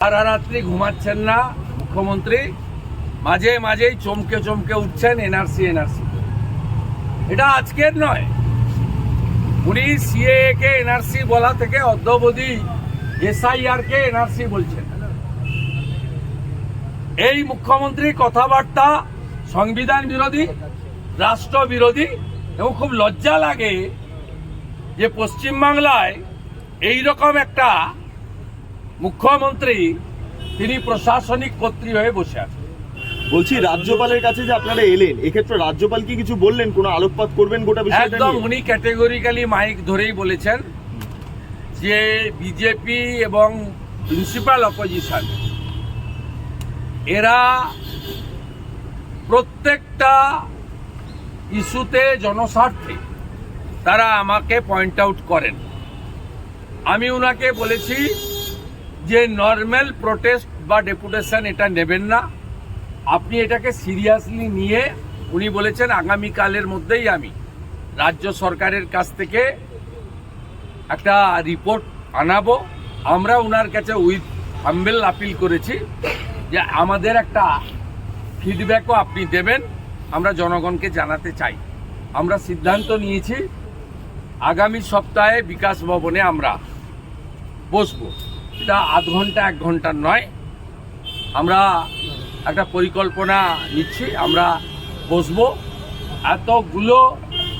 সারা রাত্রি ঘুমাচ্ছেন না মুখ্যমন্ত্রী। মাঝে মাঝেই চমকে চমকে উঠছেন এনআরসি এনআরসি এটা আজকের নয়। উনি সিএ কে এনআরসি বলা থেকে অদ্যবধি এসআইআর কে এনআরসি বলছেন। এই মুখ্যমন্ত্রী কথাবার্তা সংবিধান বিরোধী, রাষ্ট্র বিরোধী এবং খুব লজ্জা লাগে যে পশ্চিমবাংলায় এই রকম একটা মুখ্যমন্ত্রী তিনি প্রশাসনিক কর্ত্রী হয়ে বসে আছেন। বলছি রাজ্যপালের কাছে যে আপনারা এলেন এক্ষেত্রে রাজ্যপাল কি কিছু বললেন? কোনো আলোকপাত করবেন গোটা বিষয়টা একদম উনি ক্যাটেগরিক্যালি মাইক ধরেই বলেছেন যে বিজেপি এবং প্রিন্সিপাল অপোজিশন এরা প্রত্যেকটা ইস্যুতে জনস্বার্থে তারা আমাকে পয়েন্ট আউট করেন। আমি ওনাকে বলেছি যে নর্মাল প্রোটেস্ট বা ডেপুটেশন এটা নেবেন না। আপনি এটাকে সিরিয়াসলি নিয়ে উনি বলেছেন আগামীকালের মধ্যেই আমি রাজ্য সরকারের কাছ থেকে একটা রিপোর্ট আনাবো। আমরা ওনার কাছে উইথ হাম্বেল আপিল করেছি যে আমাদের একটা ফিডব্যাকও আপনি দেবেন, আমরা জনগণকে জানাতে চাই। আমরা সিদ্ধান্ত নিয়েছি, আগামী সপ্তাহে বিকাশ ভবনে আমরা বসবো। এটা আধ ঘণ্টা, এক ঘণ্টার নয়। আমরা একটা পরিকল্পনা নিচ্ছি, আমরা বসবো। এতগুলো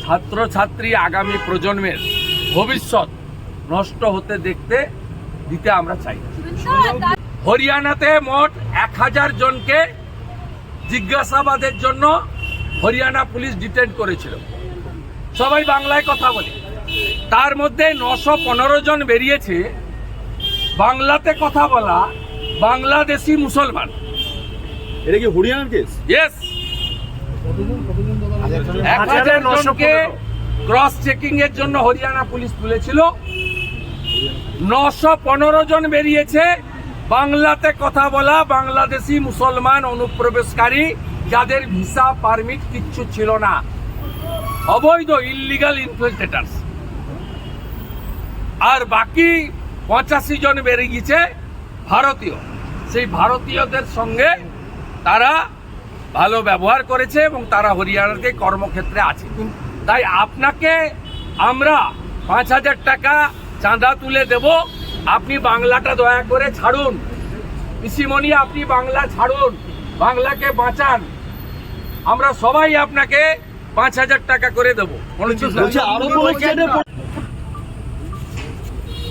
ছাত্রছাত্রী আগামী প্রজন্মের ভবিষ্যৎ নষ্ট হতে দেখতে দিতে আমরা চাই। হরিয়ানাতে মোট এক হাজার জনকে জিজ্ঞাসাবাদের জন্য হরিয়ানা পুলিশ ডিটেন করেছিল। সবাই বাংলায় কথা বলে। তার মধ্যে নশো পনেরো জন বেরিয়েছে বাংলাতে কথা বলা বাংলাদেশি মুসলমান। এটা কি হরিয়ানার কেস? ইয়েস এক হাজার জনকে ক্রস চেকিং এর জন্য হরিয়ানা পুলিশ তুলেছিল। নশো পনেরো জন বেরিয়েছে। বাংলাতে কথা বলা বাংলাদেশি মুসলমান অনুপ্রবেশকারী যাদের ভিসা পারমিট কিচ্ছু ছিল না। অবৈধ ইলিগাল ইনফিল্ট্রেটার্স আর বাকি পঁচাশি জন বেড়ে গিয়েছে ভারতীয়। সেই ভারতীয়দের সঙ্গে তারা ভালো ব্যবহার করেছে এবং তারা হরিয়ানাতে কর্মক্ষেত্রে আছে। তাই আপনাকে আমরা পাঁচ হাজার টাকা চাঁদা তুলে দেব। আপনি বাংলাটা দয়া করে ছাড়ুন। পিসিমণি, আপনি বাংলা ছাড়ুন। বাংলাকে বাঁচান। আমরা সবাই আপনাকে পাঁচ হাজার টাকা করে দেবো কোনো চিন্তা বলছি আরও বলেছেন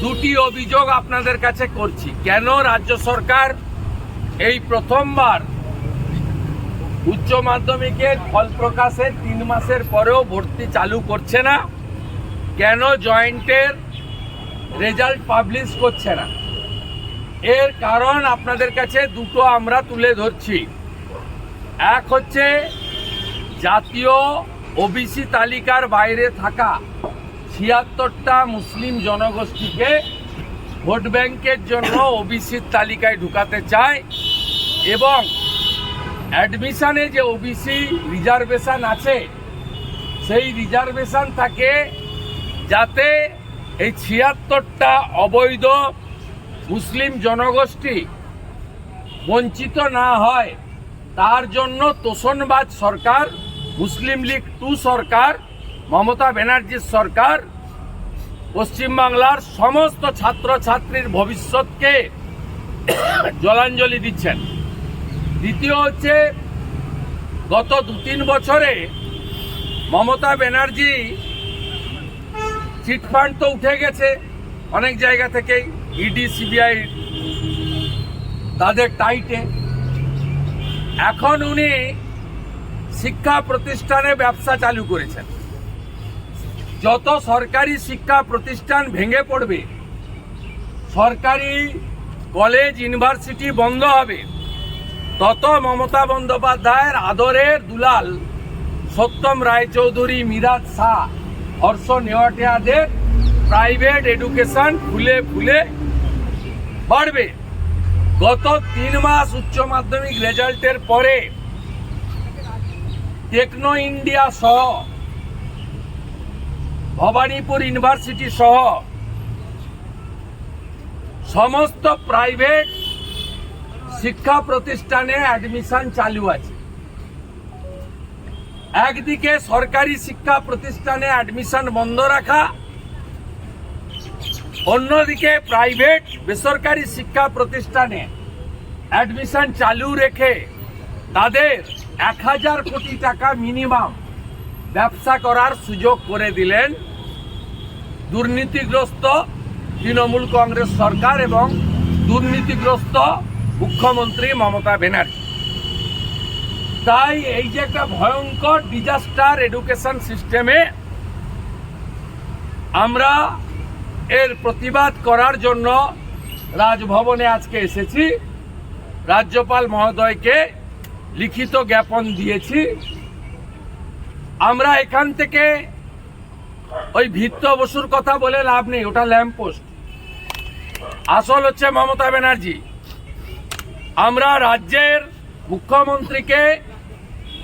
দুটি অভিযোগ আপনাদের কাছে করছি। কেন রাজ্য সরকার এই প্রথমবার উচ্চ মাধ্যমিকের ফল প্রকাশের তিন মাসের পরেও ভর্তি চালু করছে না? কেন জয়েন্টের রেজাল্ট পাবলিশ করছে না? এর কারণ আপনাদের কাছে দুটো আমরা তুলে ধরছি। এক হচ্ছে জাতীয় ওবিসি তালিকার বাইরে থাকা ছিয়াত্তরটা মুসলিম জনগোষ্ঠীকে ভোট ব্যাংকের জন্য ওবিসির তালিকায় ঢুকাতে চায় এবং অ্যাডমিশানে যে ওবিসি রিজার্ভেশান আছে, সেই রিজার্ভেশন থাকে যাতে এই ছিয়াত্তরটা অবৈধ মুসলিম জনগোষ্ঠী বঞ্চিত না হয়। তার জন্য তোষণবাজ সরকার, মুসলিম লীগ টু সরকার মমতা ব্যানার্জির সরকার পশ্চিমবাংলার সমস্ত ছাত্রছাত্রীর ভবিষ্যৎকে জলাঞ্জলি দিচ্ছেন। দ্বিতীয় হচ্ছে, গত দু তিন বছরে মমতা ব্যানার্জি চিটফান্ড তো উঠে গেছে অনেক জায়গা থেকেই ইডি সিবিআই তাদের টাইটে। এখন উনি শিক্ষা প্রতিষ্ঠানে ব্যবসা চালু করেছেন। যত সরকারি শিক্ষা প্রতিষ্ঠান ভেঙে পড়বে, সরকারি কলেজ, ইউনিভার্সিটি বন্ধ হবে, তত মমতা বন্দ্যোপাধ্যায়ের আদরের দুলাল সত্যম রায়চৌধুরী, মিরাজ শাহ, হর্ষ নেওয়াটিয়াদের প্রাইভেট এডুকেশন ফুলে ফুলে বাড়বে। গত তিন মাস উচ্চ মাধ্যমিক রেজাল্টের পরে টেকনো ইন্ডিয়া সহ ভবানীপুর ইউনিভার্সিটি সহ সমস্ত প্রাইভেট শিক্ষা প্রতিষ্ঠানে অ্যাডমিশন চালু আছে। একদিকে সরকারি শিক্ষা প্রতিষ্ঠানে অ্যাডমিশন বন্ধ রাখা, অন্যদিকে প্রাইভেট বেসরকারি শিক্ষা প্রতিষ্ঠানে অ্যাডমিশন চালু রেখে তাদের এক হাজার কোটি টাকা মিনিমাম ব্যবসা করার সুযোগ করে দিলেন দুর্নীতিগ্রস্ত তৃণমূল কংগ্রেস সরকার এবং দুর্নীতিগ্রস্ত মুখ্যমন্ত্রী মমতা ব্যানার্জি। তাই এই যে একটা ভয়ঙ্কর ডিজাস্টার এডুকেশন সিস্টেমে আমরা এর প্রতিবাদ করার জন্য রাজভবনে আজকে এসেছি। রাজ্যপাল মহোদয়কে লিখিত জ্ঞাপন দিয়েছি। আমরা এখান থেকে ওই ভিত্ত বসুর কথা বলে লাভ নেই, ওটা ল্যাম্পপোস্ট আসল হচ্ছে মমতা ব্যানার্জি। আমরা রাজ্যের মুখ্যমন্ত্রীকে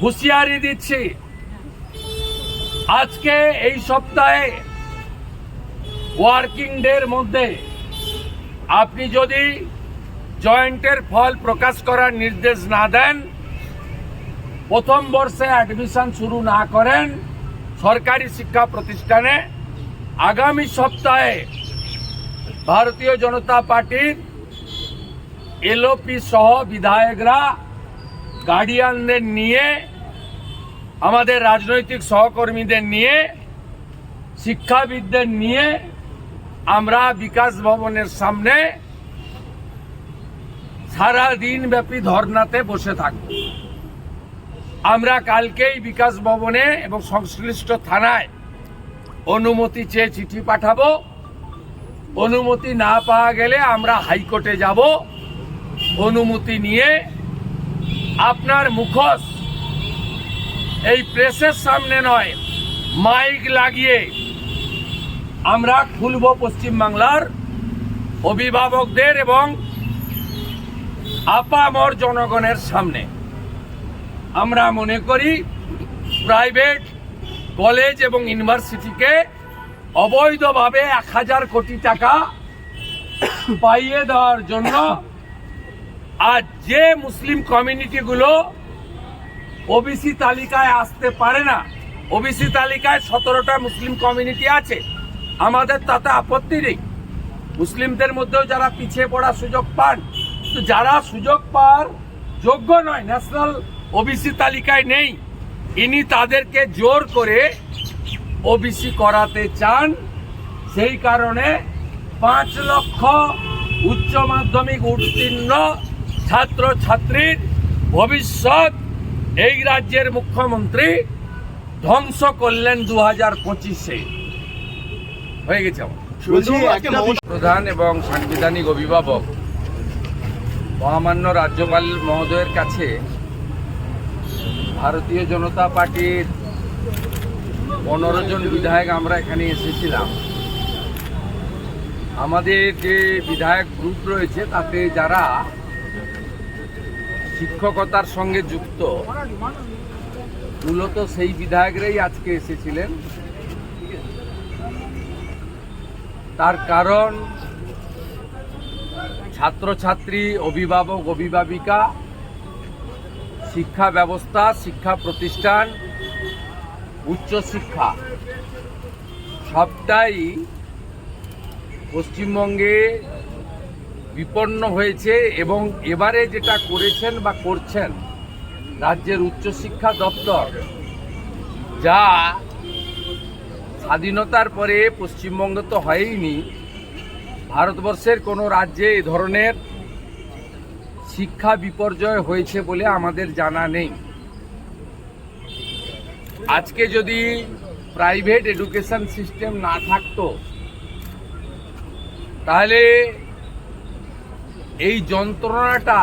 হুঁশিয়ারি দিচ্ছি। আজকে এই সপ্তাহে ওয়ার্কিং ডের মধ্যে আপনি যদি জয়েন্টের ফল প্রকাশ করার নির্দেশ না দেন, প্রথম বর্ষে অ্যাডমিশন শুরু না করেন সরকারি শিক্ষা প্রতিষ্ঠানে আগামী সপ্তাহে ভারতীয় জনতা পার্টির এলওপি সহ বিধায়করা গার্ডিয়ানদের নিয়ে, আমাদের রাজনৈতিক সহকর্মীদের নিয়ে, শিক্ষাবিদদের নিয়ে আমরা বিকাশ ভবনের সামনে সারা দিন ব্যাপী ধর্নাতে বসে থাকব। আমরা কালকেই বিকাশ ভবনে এবং সংশ্লিষ্ট থানায় অনুমতি চেয়ে চিঠি পাঠাবো। অনুমতি না পাওয়া গেলে আমরা হাইকোর্টে যাব। অনুমতি নিয়ে আপনার মুখোশ এই প্রেসের সামনে নয়, মাইক লাগিয়ে আমরা খুলব পশ্চিমবাংলার অভিভাবকদের এবং আপামর জনগণের সামনে। আমরা মনে করি প্রাইভেট কলেজ এবং ইউনিভার্সিটিকে অবৈধভাবে এক হাজার কোটি টাকা পাইয়ে দেওয়ার জন্য আর যে মুসলিম কমিউনিটিগুলো ওবিসি তালিকায় আসতে পারে না ওবিসি তালিকায় সতেরোটা মুসলিম কমিউনিটি আছে, আমাদের তাতে আপত্তি নেই। মুসলিমদের মধ্যেও যারা পিছিয়ে পড়ার সুযোগ পান, তো যারা সুযোগ পাওয়ার যোগ্য নয় ন্যাশনাল ওবিসি তালিকায় নেই। ইনি তাদেরকে জোর করে ওবিসি করাতে চান। সেই কারণে পাঁচ লক্ষ উচ্চ মাধ্যমিক উত্তীর্ণ ছাত্র ছাত্রীর ভবিষ্যৎ এই রাজ্যের মুখ্যমন্ত্রী ধ্বংস করলেন দু হাজার পঁচিশে। হয়ে গেছে আমার। প্রধান এবং সাংবিধানিক অভিভাবক মহামান্য রাজ্যপাল মহোদয়ের কাছে ভারতীয় জনতা পার্টির পনেরো জন বিধায়ক আমরা এখানে এসেছিলাম। আমাদের যে বিধায়ক গ্রুপ রয়েছে, তাতে যারা শিক্ষকতার সঙ্গে যুক্ত, মূলত সেই বিধায়করাই আজকে এসেছিলেন। তার কারণ ছাত্রছাত্রী, অভিভাবক, অভিভাবিকা, শিক্ষা ব্যবস্থা, শিক্ষা প্রতিষ্ঠান উচ্চশিক্ষা সবটাই পশ্চিমবঙ্গে বিপন্ন হয়েছে এবং এবারে যেটা করেছেন বা করছেন রাজ্যের উচ্চশিক্ষা দপ্তর, যা স্বাধীনতার পরে পশ্চিমবঙ্গ তো হয়ইনি ভারতবর্ষের কোনো রাজ্যে এ ধরনের শিক্ষা বিপর্যয় হয়েছে বলে আমাদের জানা নেই। আজকে যদি প্রাইভেট এডুকেশন সিস্টেম না থাকতো, তাহলে এই যন্ত্রণাটা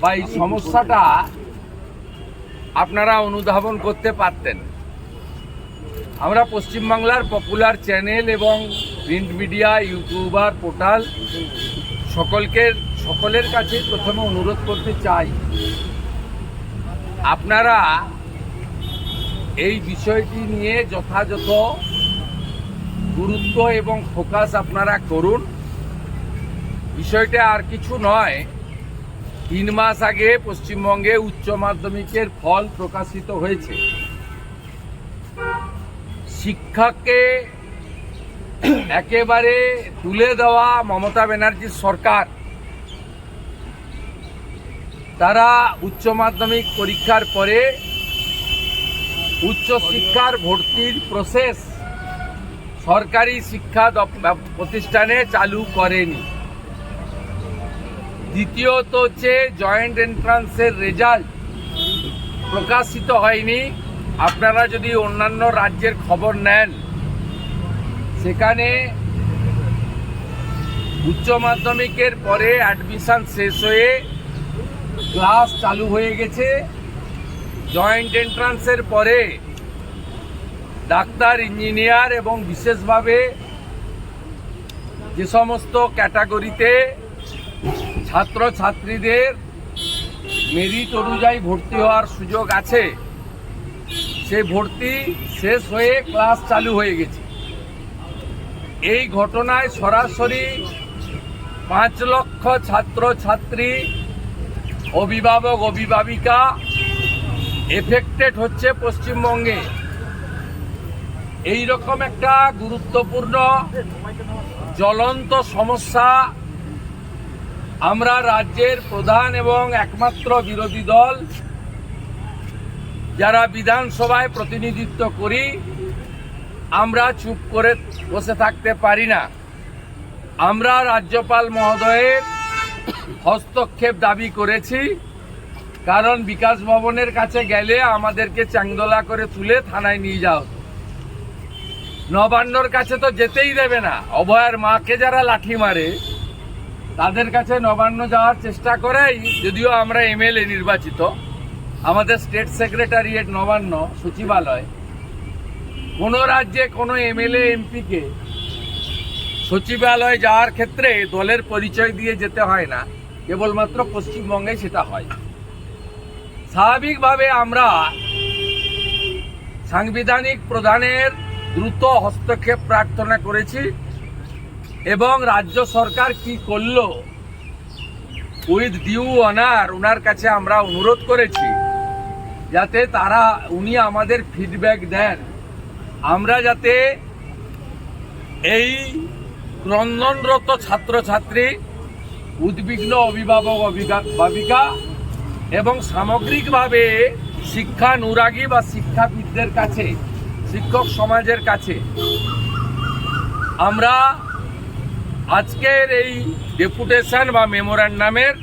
বা এই সমস্যাটা আপনারা অনুধাবন করতে পারতেন। আমরা পশ্চিমবাংলার পপুলার চ্যানেল এবং প্রিন্ট মিডিয়া, ইউটিউবার পোর্টাল, সকলকে, সকলের কাছে প্রথমে অনুরোধ করতে চাই, আপনারা এই বিষয়টি নিয়ে যথাযথ গুরুত্ব এবং ফোকাস আপনারা করুন। বিষয়টা আর কিছু নয়, তিন মাস আগে পশ্চিমবঙ্গে উচ্চ মাধ্যমিকের ফল প্রকাশিত হয়েছে। শিক্ষাকে একেবারে তুলে দেওয়া মমতা ব্যানার্জির সরকার। তারা উচ্চ মাধ্যমিক পরীক্ষার পরে উচ্চ শিক্ষার ভর্তির প্রসেস সরকারি শিক্ষা প্রতিষ্ঠানে চালু করেনি। দ্বিতীয়ত হচ্ছে জয়েন্ট এন্ট্রান্সের রেজাল্ট প্রকাশিত হয়নি। আপনারা যদি অন্যান্য রাজ্যের খবর নেন সেখানে উচ্চ মাধ্যমিকের পরে অ্যাডমিশন শেষ হয়ে ক্লাস চালু হয়ে গেছে। জয়েন্ট এন্ট্রান্সের পরে ডাক্তার ইঞ্জিনিয়ার এবং বিশেষভাবে যে সমস্ত ক্যাটাগরিতে ছাত্র ছাত্রীদের মেরিট অনুযায়ী ভর্তি হওয়ার সুযোগ আছে, সে ভর্তি শেষ হয়ে ক্লাস চালু হয়ে গেছে। এই ঘটনায় সরাসরি পাঁচ লক্ষ ছাত্র ছাত্রী অভিভাবক, অভিভাবিকা এফেক্টেড হচ্ছে পশ্চিমবঙ্গে। এই রকম একটা গুরুত্বপূর্ণ জ্বলন্ত সমস্যা আমরা রাজ্যের প্রধান এবং একমাত্র বিরোধী দল, যারা বিধানসভায় প্রতিনিধিত্ব করি আমরা চুপ করে বসে থাকতে পারি না। আমরা রাজ্যপাল মহোদয়ের হস্তক্ষেপ দাবি করেছি, কারণ বিকাশ ভবনের কাছে গেলে আমাদেরকে চাংদোলা করে তুলে থানায় নিয়ে যাও নবান্নর কাছে তো যেতেই দেবে না। অভয়ের মাকে যারা লাঠি মারে, তাদের কাছে নবান্ন যাওয়ার চেষ্টা করেই যদিও আমরা এমএলএ নির্বাচিত। আমাদের স্টেট সেক্রেটারিয়েট নবান্ন, সচিবালয় কোনো রাজ্যে কোনো এমএলএ, এমপিকে সচিবালয়ে যাওয়ার ক্ষেত্রে দলের পরিচয় দিয়ে যেতে হয় না। কেবলমাত্র পশ্চিমবঙ্গে সেটা হয়। স্বাভাবিকভাবে আমরা সাংবিধানিক প্রধানের দ্রুত হস্তক্ষেপ প্রার্থনা করেছি এবং রাজ্য সরকার কি করল উইথ ডিউ অনার ওনার কাছে আমরা অনুরোধ করেছি যাতে তারা, উনি আমাদের ফিডব্যাক দেন। আমরা যাতে এই ক্রন্দনরত ছাত্রছাত্রী, উদ্বিগ্ন অভিভাবক অভিভাবিকা এবং সামগ্রিকভাবে শিক্ষা নুরাগী বা শিক্ষাবিদদের কাছে, শিক্ষক সমাজের কাছে, আমরা আজকের এই ডেপুটেশন বা মেমোরান্ডামের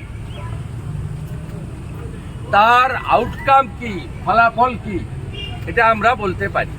তার আউটকাম কি, ফলাফল কি, এটা আমরা বলতে পারি।